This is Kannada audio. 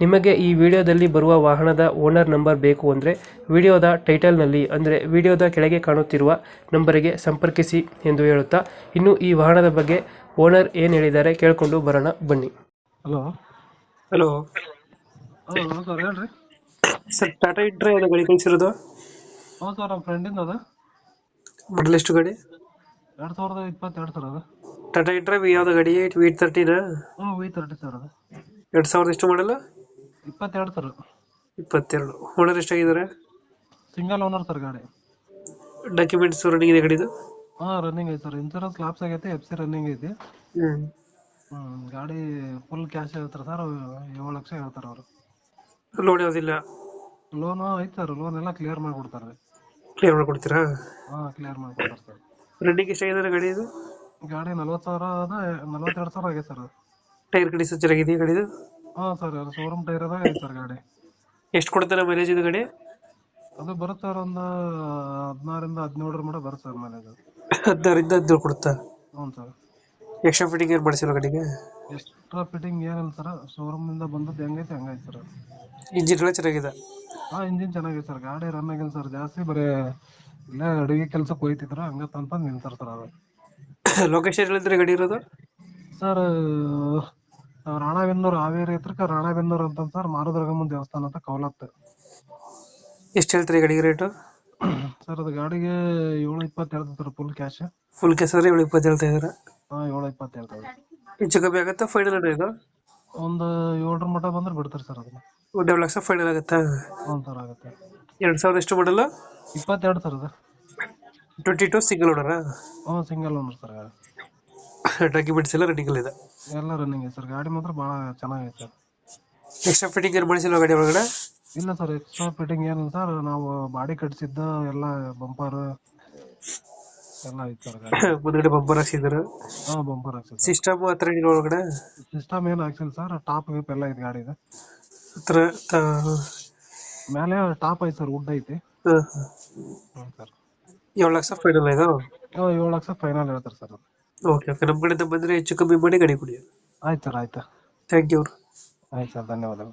ನಿಮಗೆ ಈ ವಿಡಿಯೋದಲ್ಲಿ ಬರುವ ವಾಹನದ ಓನರ್ ನಂಬರ್ ಬೇಕು ಅಂದರೆ ವಿಡಿಯೋದ ಟೈಟಲ್ನಲ್ಲಿ ಅಂದರೆ ವಿಡಿಯೋದ ಕೆಳಗೆ ಕಾಣುತ್ತಿರುವ ನಂಬರಿಗೆ ಸಂಪರ್ಕಿಸಿ ಎಂದು ಹೇಳುತ್ತಾ ಇನ್ನು ಈ ವಾಹನದ ಬಗ್ಗೆ ಓನರ್ ಏನು ಹೇಳಿದ್ದಾರೆ ಕೇಳಿಕೊಂಡು ಬರೋಣ ಬನ್ನಿ. ಹಲೋ. ಹಲೋ. ಹಲೋ ಸರ್ ಹೇಳ್ರಿ. ಸರ್ ಟಾಟಾ ಇಟ್ರೆ ಅದು ಗಾಡಿ ಕಳಿಸಿರೋದು? ಹ್ಞೂ ಸರ್ ನಮ್ಮ ಫ್ರೆಂಡಿಂದ ಅದ. ಮಾಡಲ್ ಎಷ್ಟು ಗಾಡಿ? ಎರಡು ಸಾವಿರದ ಇಪ್ಪತ್ತೆರಡು ಸರ್ ಅದು. ಟಾಟಾ ಇಟ್ರೆ ಯಾವ್ದು ಗಾಡಿ? ವಿ ತರ್ಟಿನ ಹ್ಞೂ ವಿ ತರ್ಟಿ ಸರ್ ಅದು. ಎರಡು ಸಾವಿರದ ಎಷ್ಟು ಮಾಡಲ್ಲ ಇಪ್ಪತ್ತೆರಡು ಸರ್. ಇಪ್ಪತ್ತೆರಡು. ಓನರ್ ಎಷ್ಟಾಗಿದ್ದಾರೆ? ಸಿಂಗಲ್ ಓನರ್ ಸರ್ ಗಾಡಿ. ಡಾಕ್ಯುಮೆಂಟ್ಸ್ ರನ್ನಿಂಗ್ ಇದೆ ಗಾಡಿದು? ಹಾಂ ರನ್ನಿಂಗ್ ಐತೆ ಸರ್. ಇನ್ಸೂರೆನ್ಸ್ ಲಾಪ್ಸ್ ಆಗೈತೆ ಎಫ್ ಸಿ ರನ್ನಿಂಗ್ ಐತಿ. ಹ್ಞೂ ಹ್ಞೂ ಗಾಡಿ ಫುಲ್ ಕ್ಯಾಶ್ ಹೇಳ್ತಾರೆ ಸರ್. ಏಳು ಲಕ್ಷ ಹೇಳ್ತಾರೆ ಅವರು. ಲೋನ್ ಯಾವುದಿಲ್ಲ ಲೋನು ಐತೆ ಸರ್. ಲೋನ್ ಎಲ್ಲ ಕ್ಲಿಯರ್ ಮಾಡಿಕೊಡ್ತಾರೆ. ಕ್ಲಿಯರ್ ಮಾಡಿಕೊಡ್ತೀರಾ? ಹಾಂ ಕ್ಲಿಯರ್ ಮಾಡಿಕೊಡ್ತಾರೆ ಸರ್. ರನ್ನಿಂಗ್ ಎಷ್ಟಾಗಿದ್ದಾರೆ ಗಾಡಿ ಇದು ಗಾಡಿ ನಲ್ವತ್ತು ಸಾವಿರ ಅದ ನಲ್ವತ್ತೆರಡು ಸಾವಿರ ಆಗೈತೆ ಸರ್. ಟೈರ್ ಕಂಡೀಷನ್ ಚೆನ್ನಾಗಿದೆಯಾ ಗಾಡಿದು? ಹಾಂ ಸರ್ ಶೋರೂಮ್ ಟೈರ್ ಅದಾಗ ಐತೆ ಸರ್ ಗಾಡಿ. ಎಷ್ಟು ಕೊಡ್ತಾರೆ ಮೈಲೇಜ್ ಇದು ಗಾಡಿ? ಅದು ಬರುತ್ತೆ ಸರ್ ಒಂದು ಹದಿನಾರಿಂದ ಹದಿನೇಳರ ಮಟ್ಟ ಬರುತ್ತೆ ಸರ್ ಮೈಲೇಜ್ ಹದಿನಾರಿಂದ ಹದಿನೇಳು ಕೊಡುತ್ತಾ? ಹ್ಞೂ ಸರ್. ಎಕ್ಸ್ಟ್ರಾ ಫಿಟ್ಟಿಂಗ್ ಏನು ಮಾಡಿಸಿಲ್ಲ ಗಾಡಿಗೆ? ಎಕ್ಸ್ಟ್ರಾ ಫಿಟ್ಟಿಂಗ್ ಏನಿಲ್ಲ ಸರ್ ಶೋರೂಮಿಂದ ಬಂದದ್ದು ಹೆಂಗೈತೆ ಹಂಗೈತೆ ಸರ್. ಇಂಜಿನ್ ಎಲ್ಲ ಚೆನ್ನಾಗಿದೆ? ಹಾಂ ಇಂಜಿನ್ ಚೆನ್ನಾಗಿದೆ ಸರ್ ಗಾಡಿ ರನ್ ಆಗಿಲ್ಲ ಸರ್ ಜಾಸ್ತಿ ಬರೀ ಇಲ್ಲೇ ಅಡುಗೆ ಕೆಲ್ಸಕ್ಕೆ ಹೋಯ್ತಿದ್ರು ಹಂಗೆ ತಂದು ನಿಂತಾರೆ ಸರ್ ಅದು. ಲೊಕೇಶನ್ ಹೇಳಿದ್ರೆ ಗಾಡಿ ಇರೋದು? ಸರ್ ರಾಣಾಬೆನ್ನೂರು ಹಾವೇರಿ ಹತ್ರಕ್ಕೆ ರಾಣಾಬೆನ್ನೂರು ಅಂತ ಸರ್ ಮಾರುದುರ್ಗಮ್ಮನ ದೇವಸ್ಥಾನ ಅಂತ ಕೌಲತ್ತು. ಎಷ್ಟು ಹೇಳ್ತೀರಿ ಗಾಡಿಗೆ ರೇಟು ಸರ್ ಅದು ಗಾಡಿಗೆ ಏಳು ಇಪ್ಪತ್ತು ಹೇಳ್ತದೆ ಸರ್ ಫುಲ್ ಕ್ಯಾಶ್ ಫುಲ್ ಕೆಸರಿ ಏಳು ಇಪ್ಪತ್ತು ಹೇಳ್ತಾ ಇದ್ದಾರೆ? ಹಾಂ ಏಳು ಇಪ್ಪತ್ತು ಹೇಳ್ತದೆ ಹೆಚ್ಚು ಕಮ್ಮಿ ಆಗುತ್ತೆ ಫೈನಲ್ ಇದು? ಒಂದು ಏಳರ ಮಟ್ಟ ಬಂದ್ರೆ ಬಿಡ್ತಾರೆ ಸರ್ ಅದನ್ನ. ಒಂದು ಲಕ್ಷ ಫೈನಲ್ ಆಗುತ್ತೆ? ಹ್ಞೂ ಸರ್ ಆಗುತ್ತೆ. ಎರಡು ಸಾವಿರ ಎಷ್ಟು ಮಾಡಲ್ಲ ಇಪ್ಪತ್ತೆರಡು ಸರ್ ಅದು. ಟ್ವೆಂಟಿ ಟು ಸಿಂಗಲ್ ಓನರಾ ಹ್ಞೂ ಸಿಂಗಲ್ ಓನರ್ ಸರ್ ಗಾಡಿ ಡಾಕ್ಯುಮೆಂಟ್ಸ್ ಎಲ್ಲ ರನ್ನಿಂಗ್ ಇದೆ ಎಲ್ಲ ರನ್ನಿಂಗ್ ಸರ್ ಗಾಡಿ ಮಾತ್ರ ಭಾಳ ಚೆನ್ನಾಗೈತೆ ಎಕ್ಸ್ಟ್ರಾ ಫಿಟ್ಟಿಂಗ್ ಏನು ಮಾಡಿಸಿಲ್ಲ ಗಾಡಿ ಒಳಗಡೆ? ಇಲ್ಲ ಸರ್ ಎಕ್ಸ್ಟ್ರಾ ಫಿಟ್ಟಿಂಗ್ ಏನು ಸರ್ ನಾವು ಬಾಡಿ ಕಟ್ಸಿದ್ದ ಎಲ್ಲ ಬಂಪರ್ ಎಲ್ಲ ಐತೆ ಸರ್ ಗಾಡಿ. ಮುಂದ್ಗಡೆ ಬಂಪರ್ ಹಾಕ್ಸಿದ್ರು. ಹಾಂ ಬಂಪರ್ ಹಾಕ್ಸಿದ್ದು. ಸಿಸ್ಟಮ್ ಹತ್ರ ಏನಿಲ್ಲ ಒಳಗಡೆ? ಸಿಸ್ಟಮ್ ಏನು ಹಾಕ್ಸಿಲ್ಲ ಸರ್ ಟಾಪ್ ವಿಪ್ ಎಲ್ಲ ಐತೆ ಗಾಡಿದು. ಹತ್ರ ತ- ಮೇಲೆ ಟಾಪ್ ಐತೆ ಸರ್ ವುಡ್ ಐತಿ. ಹ್ಞೂ ಸರ್ ಏಳು ಲಕ್ಷ ಫೈನಲ್ ಇದು? ಏಳು ಲಕ್ಷ ಫೈನಲ್ ಹೇಳ್ತಾರೆ ಸರ್ ಓಕೆ ಓಕೆ ನಮ್ಮ ಕಡೆಯಿಂದ ಬಂದರೆ ಹೆಚ್ಚು ಕಮ್ಮಿ ಮಾಡಿ ಗಾಡಿ ಕೊಡಿ. ಆಯ್ತು ಸರ್ ಆಯ್ತು. ಥ್ಯಾಂಕ್ ಯು ಆಯ್ತು ಸರ್ ಧನ್ಯವಾದಗಳು.